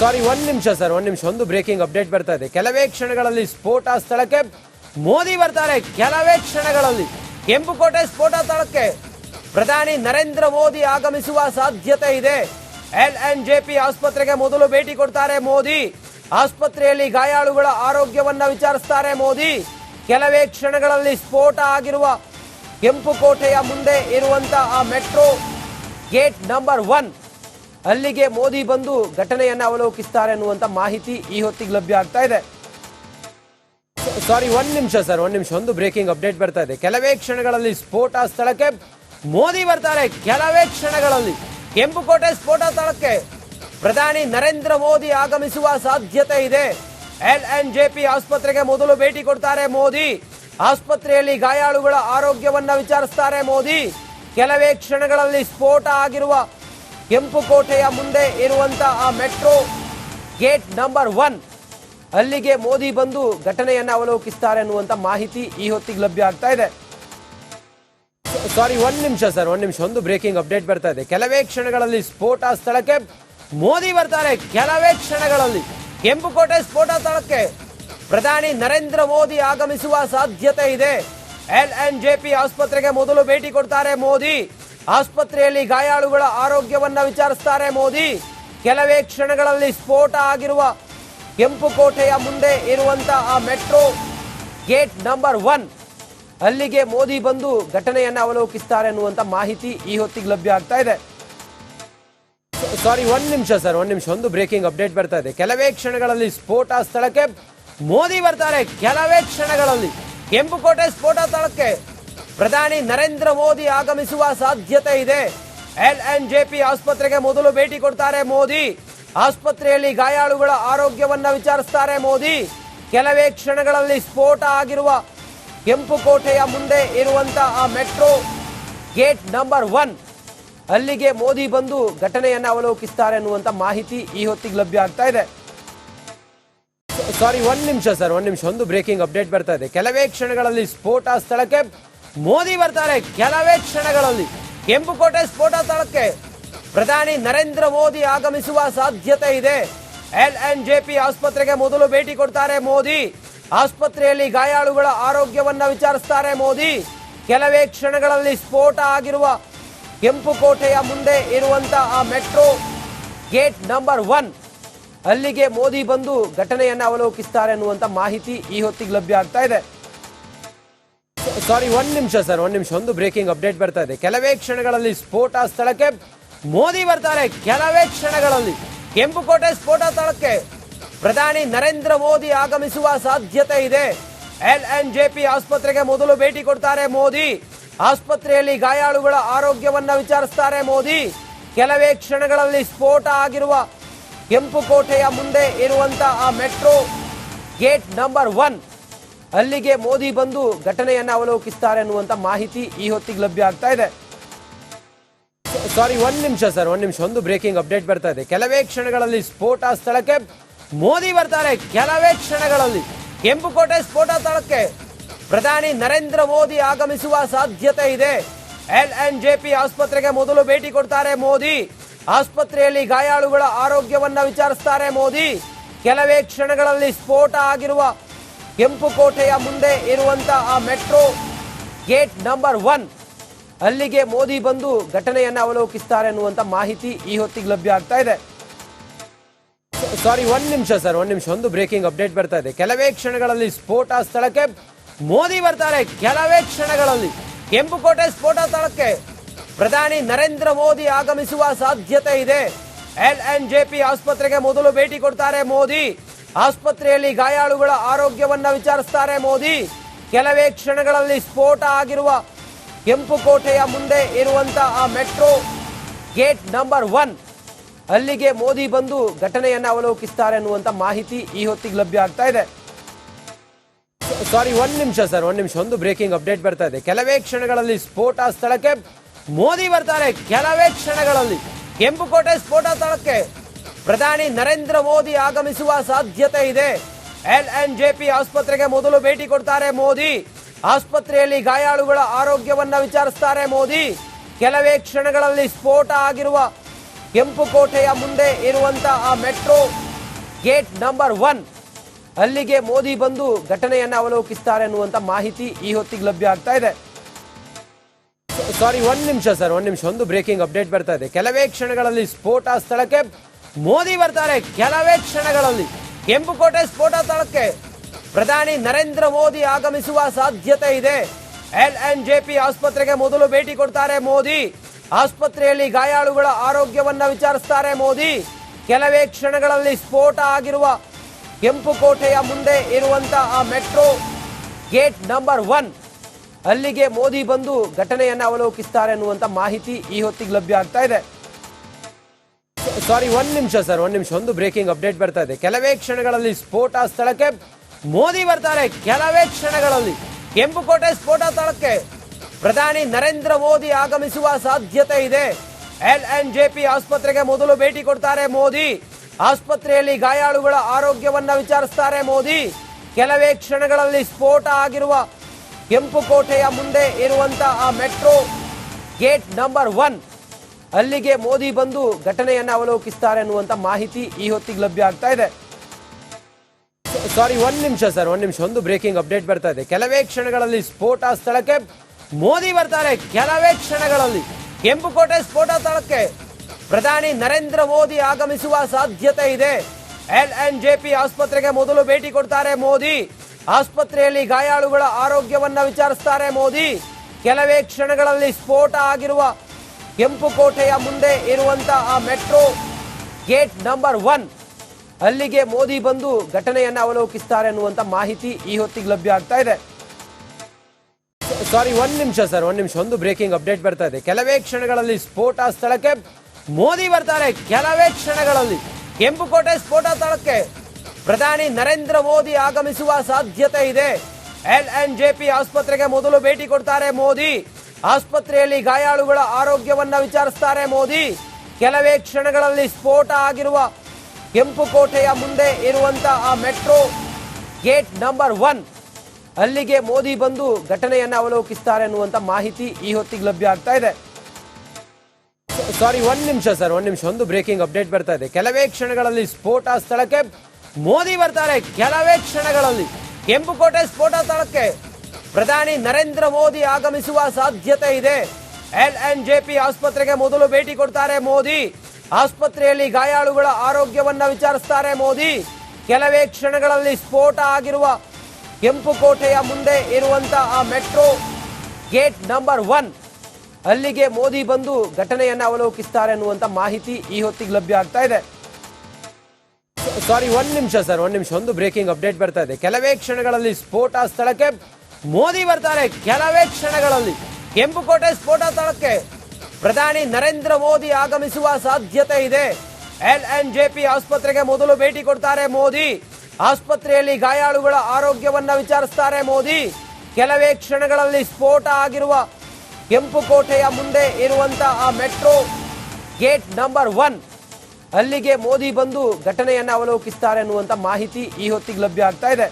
ಸಾರಿ ಒಂದ್ ನಿಮಿಷ ಸರ್ ಒಂದ್ ನಿಮಿಷ. ಒಂದು ಬ್ರೇಕಿಂಗ್ ಅಪ್ಡೇಟ್ ಬರ್ತಾ ಇದೆ. ಕೆಲವೇ ಕ್ಷಣಗಳಲ್ಲಿ ಸ್ಫೋಟ ಸ್ಥಳಕ್ಕೆ ಮೋದಿ ಬರ್ತಾರೆ. ಕೆಲವೇ ಕ್ಷಣಗಳಲ್ಲಿ. ಕೆಂಪುಕೋಟೆ ಸ್ಫೋಟ ಸ್ಥಳಕ್ಕೆ ಪ್ರಧಾನಿ ನರೇಂದ್ರ ಮೋದಿ ಆಗಮಿಸುವ ಸಾಧ್ಯತೆ ಇದೆ. ಎಲ್ ಎನ್ ಜೆ ಪಿ ಆಸ್ಪತ್ರೆಗೆ ಮೊದಲು ಭೇಟಿ ಕೊಡ್ತಾರೆ ಮೋದಿ. ಆಸ್ಪತ್ರೆಯಲ್ಲಿ ಗಾಯಾಳುಗಳ ಆರೋಗ್ಯವನ್ನ ವಿಚಾರಿಸ್ತಾರೆ ಮೋದಿ. ಕೆಲವೇ ಕ್ಷಣಗಳಲ್ಲಿ ಸ್ಫೋಟ ಆಗಿರುವ ಕೆಂಪುಕೋಟೆಯ ಮುಂದೆ ಇರುವಂತಹ ಆ ಮೆಟ್ರೋ ಗೇಟ್ ನಂಬರ್ ಒನ್ ಅಲ್ಲಿಗೆ ಮೋದಿ ಬಂದು ಘಟನೆಯನ್ನ ಅವಲೋಕಿಸ್ತಾರೆ ಅನ್ನುವಂತ ಮಾಹಿತಿ ಈ ಹೊತ್ತಿಗೆ ಲಭ್ಯ ಆಗ್ತಾ ಇದೆ. ಸಾರಿ ಒಂದ್ ನಿಮಿಷ ಸರ್ ಒಂದ್ ನಿಮಿಷ. ಒಂದು ಬ್ರೇಕಿಂಗ್ ಅಪ್ಡೇಟ್ ಬರ್ತಾ ಇದೆ. ಕೆಲವೇ ಕ್ಷಣಗಳಲ್ಲಿ ಸ್ಫೋಟ ಸ್ಥಳಕ್ಕೆ ಮೋದಿ ಬರ್ತಾರೆ. ಕೆಲವೇ ಕ್ಷಣಗಳಲ್ಲಿ ಕೆಂಪುಕೋಟೆ ಸ್ಫೋಟ ಸ್ಥಳಕ್ಕೆ ಪ್ರಧಾನಿ ನರೇಂದ್ರ ಮೋದಿ ಆಗಮಿಸುವ ಸಾಧ್ಯತೆ ಇದೆ. ಎಲ್ ಎನ್ ಜೆ ಪಿ ಆಸ್ಪತ್ರೆಗೆ ಮೊದಲು ಭೇಟಿ ಕೊಡ್ತಾರೆ ಮೋದಿ. ಆಸ್ಪತ್ರೆಯಲ್ಲಿ ಗಾಯಾಳುಗಳ ಆರೋಗ್ಯವನ್ನ ವಿಚಾರಿಸ್ತಾರೆ ಮೋದಿ. ಕೆಲವೇ ಕ್ಷಣಗಳಲ್ಲಿ ಸ್ಫೋಟ ಆಗಿರುವ ಕೆಂಪುಕೋಟೆಯ ಮುಂದೆ ಇರುವಂತ ಆ ಮೆಟ್ರೋ ಗೇಟ್ ನಂಬರ್ ಒನ್. ಅಲ್ಲಿಗೆ ಮೋದಿ ಬಂದು ಘಟನೆಯನ್ನು ಅವಲೋಕಿಸ್ತಾರೆ ಅನ್ನುವಂತ ಮಾಹಿತಿ ಈ ಹೊತ್ತಿಗೆ ಲಭ್ಯ ಆಗ್ತಾ ಇದೆ. ಸಾರಿ ಒಂದ್ ನಿಮಿಷ ಸರ್, ಒಂದ್ ನಿಮಿಷ. ಒಂದು ಬ್ರೇಕಿಂಗ್ ಅಪ್ಡೇಟ್ ಬರ್ತಾ ಇದೆ. ಕೆಲವೇ ಕ್ಷಣಗಳಲ್ಲಿ ಸ್ಫೋಟ ಸ್ಥಳಕ್ಕೆ ಮೋದಿ ಬರ್ತಾರೆ. ಕೆಲವೇ ಕ್ಷಣಗಳಲ್ಲಿ ಕೆಂಪುಕೋಟೆ ಸ್ಫೋಟ ಸ್ಥಳಕ್ಕೆ ಪ್ರಧಾನಿ ನರೇಂದ್ರ ಮೋದಿ ಆಗಮಿಸುವ ಸಾಧ್ಯತೆ ಇದೆ. ಎಲ್ ಎನ್ ಜೆ ಆಸ್ಪತ್ರೆಗೆ ಮೊದಲು ಭೇಟಿ ಕೊಡ್ತಾರೆ ಮೋದಿ. ಆಸ್ಪತ್ರೆಯಲ್ಲಿ ಗಾಯಾಳುಗಳ ಆರೋಗ್ಯವನ್ನ ವಿಚಾರಿಸ್ತಾರೆ ಮೋದಿ. ಕೆಲವೇ ಕ್ಷಣಗಳಲ್ಲಿ ಸ್ಫೋಟ ಆಗಿರುವ ಕೆಂಪು ಕೋಟೆಯ ಮುಂದೆ ಇರುವಂತ ಆ ಮೆಟ್ರೋ ಗೇಟ್ ನಂಬರ್ ಒನ್. ಅಲ್ಲಿಗೆ ಮೋದಿ ಬಂದು ಘಟನೆಯನ್ನು ಅವಲೋಕಿಸ್ತಾರೆ ಅನ್ನುವಂತ ಮಾಹಿತಿ ಈ ಹೊತ್ತಿಗೆ ಲಭ್ಯ ಆಗ್ತಾ ಇದೆ. ಸಾರಿ ಒಂದ್ ನಿಮಿಷ ಸರ್ ಒಂದ್ ನಿಮಿಷ. ಒಂದು ಬ್ರೇಕಿಂಗ್ ಅಪ್ಡೇಟ್ ಬರ್ತಾ ಇದೆ. ಕೆಲವೇ ಕ್ಷಣಗಳಲ್ಲಿ ಸ್ಫೋಟ ಸ್ಥಳಕ್ಕೆ ಮೋದಿ ಬರ್ತಾರೆ. ಕೆಲವೇ ಕ್ಷಣಗಳಲ್ಲಿ ಕೆಂಪು ಕೋಟೆ ಸ್ಫೋಟ ಸ್ಥಳಕ್ಕೆ ಪ್ರಧಾನಿ ನರೇಂದ್ರ ಮೋದಿ ಆಗಮಿಸುವ ಸಾಧ್ಯತೆ ಇದೆ. ಎಲ್ ಎನ್ ಜೆ ಪಿ ಆಸ್ಪತ್ರೆಗೆ ಮೊದಲು ಭೇಟಿ ಕೊಡ್ತಾರೆ ಮೋದಿ. ಆಸ್ಪತ್ರೆಯಲ್ಲಿ ಗಾಯಾಳುಗಳ ಆರೋಗ್ಯವನ್ನ ವಿಚಾರಿಸ್ತಾರೆ ಮೋದಿ. ಕೆಲವೇ ಕ್ಷಣಗಳಲ್ಲಿ ಸ್ಫೋಟ ಆಗಿರುವ ಒನ್ ಅಲ್ಲಿಗೆ ಮೋದಿ ಬಂದು ಘಟನೆಯನ್ನು ಅವಲೋಕಿಸ್ತಾರೆ ಅನ್ನುವಂತ ಮಾಹಿತಿ ಈ ಹೊತ್ತಿಗೆ ಲಭ್ಯ ಆಗ್ತಾ ಇದೆ ಸಾರಿ ಒಂದು ನಿಮಿಷ ಸರ್ ಒಂದ್ ನಿಮಿಷ ಒಂದು ಬ್ರೇಕಿಂಗ್ ಅಪ್ಡೇಟ್ ಬರ್ತಾ ಇದೆ ಕೆಲವೇ ಕ್ಷಣಗಳಲ್ಲಿ ಸ್ಫೋಟ ಸ್ಥಳಕ್ಕೆ ಮೋದಿ ಬರ್ತಾರೆ ಕೆಲವೇ ಕ್ಷಣಗಳಲ್ಲಿ ಕೆಂಪುಕೋಟೆ ಸ್ಫೋಟ ಸ್ಥಳಕ್ಕೆ ಪ್ರಧಾನಿ ನರೇಂದ್ರ ಮೋದಿ ಆಗಮಿಸುವ ಸಾಧ್ಯತೆ ಇದೆ ಎಲ್ ಎನ್ ಜೆ ಪಿ ಆಸ್ಪತ್ರೆಗೆ ಮೊದಲು ಭೇಟಿ ಕೊಡ್ತಾರೆ ಮೋದಿ ಆಸ್ಪತ್ರೆಯಲ್ಲಿ ಗಾಯಾಳುಗಳ ಆರೋಗ್ಯವನ್ನ ವಿಚಾರಿಸ್ತಾರೆ ಮೋದಿ ಕೆಲವೇ ಕ್ಷಣಗಳಲ್ಲಿ ಸ್ಫೋಟ ಆಗಿರುವ ಕೆಂಪುಕೋಟೆಯ ಮುಂದೆ ಇರುವಂತ ಆ ಮೆಟ್ರೋ ಗೇಟ್ ನಂಬರ್ ಒನ್. ಅಲ್ಲಿಗೆ ಮೋದಿ ಬಂದು ಘಟನೆಯನ್ನ ಅವಲೋಕಿಸ್ತಾರೆ ಅನ್ನುವಂತ ಮಾಹಿತಿ ಈ ಹೊತ್ತಿಗೆ ಲಭ್ಯ ಆಗ್ತಾ ಇದೆ. ಸಾರಿ ಒಂದ್ ನಿಮಿಷ ಸರ್, ಒಂದ್ ನಿಮಿಷ, ಒಂದು ಬ್ರೇಕಿಂಗ್ ಅಪ್ಡೇಟ್ ಬರ್ತಾ ಇದೆ. ಕೆಲವೇ ಕ್ಷಣಗಳಲ್ಲಿ ಸ್ಫೋಟ ಸ್ಥಳಕ್ಕೆ ಮೋದಿ ಬರ್ತಾರೆ ಕೆಲವೇ ಕ್ಷಣಗಳಲ್ಲಿ. ಕೆಂಪುಕೋಟೆ ಸ್ಫೋಟ ಸ್ಥಳಕ್ಕೆ ಪ್ರಧಾನಿ ನರೇಂದ್ರ ಮೋದಿ ಆಗಮಿಸುವ ಸಾಧ್ಯತೆ ಇದೆ. ಎಲ್ ಎನ್ ಜೆ ಪಿ ಆಸ್ಪತ್ರೆಗೆ ಮೊದಲು ಭೇಟಿ ಕೊಡ್ತಾರೆ ಮೋದಿ. ಆಸ್ಪತ್ರೆಯಲ್ಲಿ ಗಾಯಾಳುಗಳ ಆರೋಗ್ಯವನ್ನ ವಿಚಾರಿಸ್ತಾರೆ ಮೋದಿ. ಕೆಲವೇ ಕ್ಷಣಗಳಲ್ಲಿ ಸ್ಫೋಟ ಆಗಿರುವ ಕೆಂಪುಕೋಟೆಯ ಮುಂದೆ ಇರುವಂತ ಆ ಮೆಟ್ರೋ ಗೇಟ್ ನಂಬರ್ ಒನ್. ಅಲ್ಲಿಗೆ ಮೋದಿ ಬಂದು ಘಟನೆಯನ್ನು ಅವಲೋಕಿಸ್ತಾರೆ ಅನ್ನುವಂತ ಮಾಹಿತಿ ಈ ಹೊತ್ತಿಗೆ ಲಭ್ಯ ಆಗ್ತಾ ಇದೆ. ಸಾರಿ ಒಂದ್ ನಿಮಿಷ ಸರ್ ಒಂದ್ ನಿಮಿಷ. ಒಂದು ಬ್ರೇಕಿಂಗ್ ಅಪ್ಡೇಟ್ ಬರ್ತಾ ಇದೆ. ಕೆಲವೇ ಕ್ಷಣಗಳಲ್ಲಿ ಸ್ಫೋಟ ಸ್ಥಳಕ್ಕೆ ಮೋದಿ ಬರ್ತಾರೆ. ಕೆಲವೇ ಕ್ಷಣಗಳಲ್ಲಿ. ಕೆಂಪುಕೋಟೆ ಸ್ಫೋಟ ಸ್ಥಳಕ್ಕೆ ಪ್ರಧಾನಿ ನರೇಂದ್ರ ಮೋದಿ ಆಗಮಿಸುವ ಸಾಧ್ಯತೆ ಇದೆ. ಎಲ್ ಎನ್ ಜೆ ಪಿ ಆಸ್ಪತ್ರೆಗೆ ಮೊದಲು ಭೇಟಿ ಕೊಡ್ತಾರೆ ಮೋದಿ. ಆಸ್ಪತ್ರೆಯಲ್ಲಿ ಗಾಯಾಳುಗಳ ಆರೋಗ್ಯವನ್ನ ವಿಚಾರಿಸ್ತಾರೆ ಮೋದಿ. ಕೆಲವೇ ಕ್ಷಣಗಳಲ್ಲಿ ಸ್ಫೋಟ ಆಗಿರುವ ಕೆಂಪುಕೋಟೆಯ ಮುಂದೆ ಇರುವಂತಹ ಆ ಮೆಟ್ರೋ ಗೇಟ್ ನಂಬರ್ ಒನ್. ಅಲ್ಲಿಗೆ ಮೋದಿ ಬಂದು ಘಟನೆಯನ್ನ ಅವಲೋಕಿಸ್ತಾರೆ ಅನ್ನುವಂತ ಮಾಹಿತಿ ಈ ಹೊತ್ತಿಗೆ ಲಭ್ಯ ಆಗ್ತಾ ಇದೆ. ಸಾರಿ ಒಂದು ನಿಮಿಷ ಸರ್ ಒಂದು ನಿಮಿಷ. ಒಂದು ಬ್ರೇಕಿಂಗ್ ಅಪ್ಡೇಟ್ ಬರ್ತಾ ಇದೆ. ಕೆಲವೇ ಕ್ಷಣಗಳಲ್ಲಿ ಸ್ಫೋಟ ಸ್ಥಳಕ್ಕೆ ಮೋದಿ ಬರ್ತಾರೆ. ಕೆಲವೇ ಕ್ಷಣಗಳಲ್ಲಿ. ಕೆಂಪುಕೋಟೆ ಸ್ಫೋಟ ಸ್ಥಳಕ್ಕೆ ಪ್ರಧಾನಿ ನರೇಂದ್ರ ಮೋದಿ ಆಗಮಿಸುವ ಸಾಧ್ಯತೆ ಇದೆ. ಎಲ್ ಎನ್ ಜೆ ಪಿ ಆಸ್ಪತ್ರೆಗೆ ಮೊದಲು ಭೇಟಿ ಕೊಡ್ತಾರೆ ಮೋದಿ. ಆಸ್ಪತ್ರೆಯಲ್ಲಿ ಗಾಯಾಳುಗಳ ಆರೋಗ್ಯವನ್ನ ವಿಚಾರಿಸ್ತಾರೆ ಮೋದಿ. ಕೆಲವೇ ಕ್ಷಣಗಳಲ್ಲಿ ಸ್ಫೋಟ ಆಗಿರುವ ಕೆಂಪುಕೋಟೆಯ ಮುಂದೆ ಇರುವಂತ ಆ ಮೆಟ್ರೋ ಗೇಟ್ ನಂಬರ್ ಒನ್. ಅಲ್ಲಿಗೆ ಮೋದಿ ಬಂದು ಘಟನೆಯನ್ನು ಅವಲೋಕಿಸ್ತಾರೆ ಅನ್ನುವಂತ ಮಾಹಿತಿ ಈ ಹೊತ್ತಿಗೆ ಲಭ್ಯ ಆಗ್ತಾ ಇದೆ. ಸಾರಿ ಒಂದ್ ನಿಮಿಷ ಸರ್ ಒಂದ್ ನಿಮಿಷ. ಒಂದು ಬ್ರೇಕಿಂಗ್ ಅಪ್ಡೇಟ್ ಬರ್ತಾ ಇದೆ. ಕೆಲವೇ ಕ್ಷಣಗಳಲ್ಲಿ ಸ್ಫೋಟ ಸ್ಥಳಕ್ಕೆ ಮೋದಿ ಬರ್ತಾರೆ. ಕೆಲವೇ ಕ್ಷಣಗಳಲ್ಲಿ ಕೆಂಪುಕೋಟೆ ಸ್ಫೋಟ ಸ್ಥಳಕ್ಕೆ ಪ್ರಧಾನಿ ನರೇಂದ್ರ ಮೋದಿ ಆಗಮಿಸುವ ಸಾಧ್ಯತೆ ಇದೆ. ಎಲ್ ಎನ್ ಜೆ ಆಸ್ಪತ್ರೆಗೆ ಮೊದಲು ಭೇಟಿ ಕೊಡ್ತಾರೆ ಮೋದಿ. ಆಸ್ಪತ್ರೆಯಲ್ಲಿ ಗಾಯಾಳುಗಳ ಆರೋಗ್ಯವನ್ನ ವಿಚಾರಿಸ್ತಾರೆ ಮೋದಿ. ಕೆಲವೇ ಕ್ಷಣಗಳಲ್ಲಿ ಸ್ಫೋಟ ಆಗಿರುವ ಕೆಂಪುಕೋಟೆಯ ಮುಂದೆ ಇರುವಂತಹ ಆ ಮೆಟ್ರೋ ಗೇಟ್ ನಂಬರ್ ಒನ್. ಅಲ್ಲಿಗೆ ಮೋದಿ ಬಂದು ಘಟನೆಯನ್ನು ಅವಲೋಕಿಸ್ತಾರೆ ಅನ್ನುವಂತ ಮಾಹಿತಿ ಈ ಹೊತ್ತಿಗೆ ಲಭ್ಯ ಆಗ್ತಾ ಇದೆ. ಸಾರಿ ಒಂದ್ ನಿಮಿಷ ಸರ್, ಒಂದ್ ನಿಮಿಷ, ಒಂದು ಬ್ರೇಕಿಂಗ್ ಅಪ್ಡೇಟ್ ಬರ್ತಾ ಇದೆ. ಕೆಲವೇ ಕ್ಷಣಗಳಲ್ಲಿ ಸ್ಫೋಟ ಸ್ಥಳಕ್ಕೆ ಮೋದಿ ಬರ್ತಾರೆ. ಕೆಲವೇ ಕ್ಷಣಗಳಲ್ಲಿ ಕೆಂಪುಕೋಟೆ ಸ್ಫೋಟ ಸ್ಥಳಕ್ಕೆ ಪ್ರಧಾನಿ ನರೇಂದ್ರ ಮೋದಿ ಆಗಮಿಸುವ ಸಾಧ್ಯತೆ ಇದೆ. ಎಲ್ ಎನ್ ಜೆ ಪಿ ಆಸ್ಪತ್ರೆಗೆ ಮೊದಲು ಭೇಟಿ ಕೊಡ್ತಾರೆ ಮೋದಿ. ಆಸ್ಪತ್ರೆಯಲ್ಲಿ ಗಾಯಾಳುಗಳ ಆರೋಗ್ಯವನ್ನ ವಿಚಾರಿಸ್ತಾರೆ ಮೋದಿ. ಕೆಲವೇ ಕ್ಷಣಗಳಲ್ಲಿ ಸ್ಫೋಟ ಆಗಿರುವ ಕೆಂಪುಕೋಟೆಯ ಮುಂದೆ ಇರುವಂತಹ ಆ ಮೆಟ್ರೋ ಗೇಟ್ ನಂಬರ್ ಒನ್. ಅಲ್ಲಿಗೆ ಮೋದಿ ಬಂದು ಘಟನೆಯನ್ನು ಅವಲೋಕಿಸ್ತಾರೆ ಅನ್ನುವಂತ ಮಾಹಿತಿ ಈ ಹೊತ್ತಿಗೆ ಲಭ್ಯ ಆಗ್ತಾ ಇದೆ. ಸಾರಿ ಒಂದು ನಿಮಿಷ ಸರ್, ಒಂದು ನಿಮಿಷ, ಒಂದು ಬ್ರೇಕಿಂಗ್ ಅಪ್ಡೇಟ್ ಬರ್ತಾ ಇದೆ. ಕೆಲವೇ ಕ್ಷಣಗಳಲ್ಲಿ ಸ್ಫೋಟ ಸ್ಥಳಕ್ಕೆ ಮೋದಿ ಬರ್ತಾರೆ ಕೆಲವೇ ಕ್ಷಣಗಳಲ್ಲಿ. ಕೆಂಪುಕೋಟೆ ಸ್ಫೋಟ ಸ್ಥಳಕ್ಕೆ ಪ್ರಧಾನಿ ನರೇಂದ್ರ ಮೋದಿ ಆಗಮಿಸುವ ಸಾಧ್ಯತೆ ಇದೆ. ಎಲ್ ಎನ್ ಜೆ ಪಿ ಆಸ್ಪತ್ರೆಗೆ ಮೊದಲು ಭೇಟಿ ಕೊಡ್ತಾರೆ ಮೋದಿ. ಆಸ್ಪತ್ರೆಯಲ್ಲಿ ಗಾಯಾಳುಗಳ ಆರೋಗ್ಯವನ್ನ ವಿಚಾರಿಸ್ತಾರೆ ಮೋದಿ. ಕೆಲವೇ ಕ್ಷಣಗಳಲ್ಲಿ ಸ್ಫೋಟ ಆಗಿರುವ ಕೆಂಪುಕೋಟೆಯ ಮುಂದೆ ಇರುವಂತ ಆ ಮೆಟ್ರೋ ಗೇಟ್ ನಂಬರ್ ಒನ್. ಅಲ್ಲಿಗೆ ಮೋದಿ ಬಂದು ಘಟನೆಯನ್ನು ಅವಲೋಕಿಸ್ತಾರೆ ಅನ್ನುವಂಥ ಮಾಹಿತಿ ಈ ಹೊತ್ತಿಗೆ ಲಭ್ಯ ಆಗ್ತಾ ಇದೆ. ಸಾರಿ ಒಂದ್ ನಿಮಿಷ ಸರ್ ಒಂದ್ ನಿಮಿಷ. ಒಂದು ಬ್ರೇಕಿಂಗ್ ಅಪ್ಡೇಟ್ ಬರ್ತಾ ಇದೆ. ಕೆಲವೇ ಕ್ಷಣಗಳಲ್ಲಿ ಸ್ಫೋಟ ಸ್ಥಳಕ್ಕೆ ಮೋದಿ ಬರ್ತಾರೆ. ಕೆಲವೇ ಕ್ಷಣಗಳಲ್ಲಿ. ಕೆಂಪುಕೋಟೆ ಸ್ಫೋಟ ಸ್ಥಳಕ್ಕೆ ಪ್ರಧಾನಿ ನರೇಂದ್ರ ಮೋದಿ ಆಗಮಿಸುವ ಸಾಧ್ಯತೆ ಇದೆ. ಎಲ್ ಎನ್ ಜೆ ಪಿ ಆಸ್ಪತ್ರೆಗೆ ಮೊದಲು ಭೇಟಿ ಕೊಡ್ತಾರೆ ಮೋದಿ. ಆಸ್ಪತ್ರೆಯಲ್ಲಿ ಗಾಯಾಳುಗಳ ಆರೋಗ್ಯವನ್ನ ವಿಚಾರಿಸ್ತಾರೆ ಮೋದಿ. ಕೆಲವೇ ಕ್ಷಣಗಳಲ್ಲಿ ಸ್ಫೋಟ ಆಗಿರುವ ಕೆಂಪುಕೋಟೆಯ ಮುಂದೆ ಇರುವಂತಹ ಆ ಮೆಟ್ರೋ ಗೇಟ್ ನಂಬರ್ ಒನ್ ಅಲ್ಲಿಗೆ ಮೋದಿ ಬಂದು ಘಟನೆಯನ್ನು ಅವಲೋಕಿಸ್ತಾರೆ ಅನ್ನುವಂಥ ಮಾಹಿತಿ ಈ ಹೊತ್ತಿಗೆ ಲಭ್ಯ ಆಗ್ತಾ ಇದೆ. ಸಾರಿ ಒಂದು ನಿಮಿಷ ಸರ್ ಒಂದು ನಿಮಿಷ. ಒಂದು ಬ್ರೇಕಿಂಗ್ ಅಪ್ಡೇಟ್ ಬರ್ತಾ ಇದೆ. ಕೆಲವೇ ಕ್ಷಣಗಳಲ್ಲಿ ಸ್ಫೋಟ ಸ್ಥಳಕ್ಕೆ ಮೋದಿ ಬರ್ತಾರೆ. ಕೆಲವೇ ಕ್ಷಣಗಳಲ್ಲಿ ಕೆಂಪುಕೋಟೆ ಸ್ಫೋಟ ಸ್ಥಳಕ್ಕೆ ಪ್ರಧಾನಿ ನರೇಂದ್ರ ಮೋದಿ ಆಗಮಿಸುವ ಸಾಧ್ಯತೆ ಇದೆ. ಎಲ್ ಎನ್ ಜೆ ಪಿ ಆಸ್ಪತ್ರೆಗೆ ಮೊದಲು ಭೇಟಿ ಕೊಡ್ತಾರೆ ಮೋದಿ. ಆಸ್ಪತ್ರೆಯಲ್ಲಿ ಗಾಯಾಳುಗಳ ಆರೋಗ್ಯವನ್ನ ವಿಚಾರಿಸ್ತಾರೆ ಮೋದಿ. ಕೆಲವೇ ಕ್ಷಣಗಳಲ್ಲಿ ಸ್ಫೋಟ ಆಗಿರುವ ಕೆಂಪುಕೋಟೆಯ ಮುಂದೆ ಇರುವಂತ ಆ ಮೆಟ್ರೋ ಗೇಟ್ ನಂಬರ್ ಒನ್. ಅಲ್ಲಿಗೆ ಮೋದಿ ಬಂದು ಘಟನೆಯನ್ನು ಅವಲೋಕಿಸ್ತಾರೆ ಅನ್ನುವಂತ ಮಾಹಿತಿ ಈ ಹೊತ್ತಿಗೆ ಲಭ್ಯ ಆಗ್ತಾ ಇದೆ. ಸಾರಿ ಒಂದ್ ನಿಮಿಷ ಸರ್, ಒಂದ್ ನಿಮಿಷ. ಒಂದು ಬ್ರೇಕಿಂಗ್ ಅಪ್ಡೇಟ್ ಬರ್ತಾ ಇದೆ. ಕೆಲವೇ ಕ್ಷಣಗಳಲ್ಲಿ ಸ್ಫೋಟ ಸ್ಥಳಕ್ಕೆ ಮೋದಿ ಬರ್ತಾರೆ. ಕೆಲವೇ ಕ್ಷಣಗಳಲ್ಲಿ ಕೆಂಪುಕೋಟೆ ಸ್ಫೋಟ ಸ್ಥಳಕ್ಕೆ ಪ್ರಧಾನಿ ನರೇಂದ್ರ ಮೋದಿ ಆಗಮಿಸುವ ಸಾಧ್ಯತೆ ಇದೆ. ಎಲ್ ಎನ್ ಜೆ ಆಸ್ಪತ್ರೆಗೆ ಮೊದಲು ಭೇಟಿ ಕೊಡ್ತಾರೆ ಮೋದಿ. ಆಸ್ಪತ್ರೆಯಲ್ಲಿ ಗಾಯಾಳುಗಳ ಆರೋಗ್ಯವನ್ನ ವಿಚಾರಿಸ್ತಾರೆ ಮೋದಿ. ಕೆಲವೇ ಕ್ಷಣಗಳಲ್ಲಿ ಸ್ಫೋಟ ಆಗಿರುವ ಕೆಂಪುಕೋಟೆಯ ಮುಂದೆ ಇರುವಂತ ಆ ಮೆಟ್ರೋ ಗೇಟ್ ನಂಬರ್ ಒನ್. ಅಲ್ಲಿಗೆ ಮೋದಿ ಬಂದು ಘಟನೆಯನ್ನ ಅವಲೋಕಿಸ್ತಾರೆ ಅನ್ನುವಂತ ಮಾಹಿತಿ ಈ ಹೊತ್ತಿಗೆ ಲಭ್ಯ ಆಗ್ತಾ ಇದೆ. ಸಾರಿ, ಒಂದ್ ನಿಮಿಷ ಸರ್, ಒಂದ್ ನಿಮಿಷ, ಒಂದು ಬ್ರೇಕಿಂಗ್ ಅಪ್ಡೇಟ್ ಬರ್ತಾ ಇದೆ. ಕೆಲವೇ ಕ್ಷಣಗಳಲ್ಲಿ ಸ್ಫೋಟ ಸ್ಥಳಕ್ಕೆ ಮೋದಿ ಬರ್ತಾರೆ. ಕೆಲವೇ ಕ್ಷಣಗಳಲ್ಲಿ ಕೆಂಪುಕೋಟೆ ಸ್ಫೋಟ ಸ್ಥಳಕ್ಕೆ ಪ್ರಧಾನಿ ನರೇಂದ್ರ ಮೋದಿ ಆಗಮಿಸುವ ಸಾಧ್ಯತೆ ಇದೆ. ಎಲ್ ಎನ್ ಜೆ ಪಿ ಆಸ್ಪತ್ರೆಗೆ ಮೊದಲು ಭೇಟಿ ಕೊಡ್ತಾರೆ ಮೋದಿ. ಆಸ್ಪತ್ರೆಯಲ್ಲಿ ಗಾಯಾಳುಗಳ ಆರೋಗ್ಯವನ್ನ ವಿಚಾರಿಸ್ತಾರೆ ಮೋದಿ. ಕೆಲವೇ ಕ್ಷಣಗಳಲ್ಲಿ ಸ್ಫೋಟ ಆಗಿರುವ ಕೆಂಪುಕೋಟೆಯ ಮುಂದೆ ಇರುವಂತ ಆ ಮೆಟ್ರೋ ಗೇಟ್ ನಂಬರ್ ಒನ್. ಅಲ್ಲಿಗೆ ಮೋದಿ ಬಂದು ಘಟನೆಯನ್ನು ಅವಲೋಕಿಸ್ತಾರೆ ಅನ್ನುವಂತ ಮಾಹಿತಿ ಈ ಹೊತ್ತಿಗೆ ಲಭ್ಯ ಆಗ್ತಾ ಇದೆ. ಸಾರಿ ಒಂದು ನಿಮಿಷ ಸರ್, ಒಂದು ನಿಮಿಷ, ಒಂದು ಬ್ರೇಕಿಂಗ್ ಅಪ್ಡೇಟ್ ಬರ್ತಾ ಇದೆ. ಕೆಲವೇ ಕ್ಷಣಗಳಲ್ಲಿ ಸ್ಫೋಟ ಸ್ಥಳಕ್ಕೆ ಮೋದಿ ಬರ್ತಾರೆ ಕೆಲವೇ ಕ್ಷಣಗಳಲ್ಲಿ. ಕೆಂಪುಕೋಟೆ ಸ್ಫೋಟ ಸ್ಥಳಕ್ಕೆ ಪ್ರಧಾನಿ ನರೇಂದ್ರ ಮೋದಿ ಆಗಮಿಸುವ ಸಾಧ್ಯತೆ ಇದೆ. ಎಲ್ ಎನ್ ಜೆ ಪಿ ಆಸ್ಪತ್ರೆಗೆ ಮೊದಲು ಭೇಟಿ ಕೊಡ್ತಾರೆ ಮೋದಿ. ಆಸ್ಪತ್ರೆಯಲ್ಲಿ ಗಾಯಾಳುಗಳ ಆರೋಗ್ಯವನ್ನ ವಿಚಾರಿಸ್ತಾರೆ ಮೋದಿ. ಕೆಲವೇ ಕ್ಷಣಗಳಲ್ಲಿ ಸ್ಫೋಟ ಆಗಿರುವ ಕೆಂಪುಕೋಟೆಯ ಮುಂದೆ ಇರುವಂತ ಆ ಮೆಟ್ರೋ ಗೇಟ್ ನಂಬರ್ ಒನ್. ಅಲ್ಲಿಗೆ ಮೋದಿ ಬಂದು ಘಟನೆಯನ್ನು ಅವಲೋಕಿಸ್ತಾರೆ ಅನ್ನುವಂತ ಮಾಹಿತಿ ಈ ಹೊತ್ತಿಗೆ ಲಭ್ಯ ಆಗ್ತಾ ಇದೆ.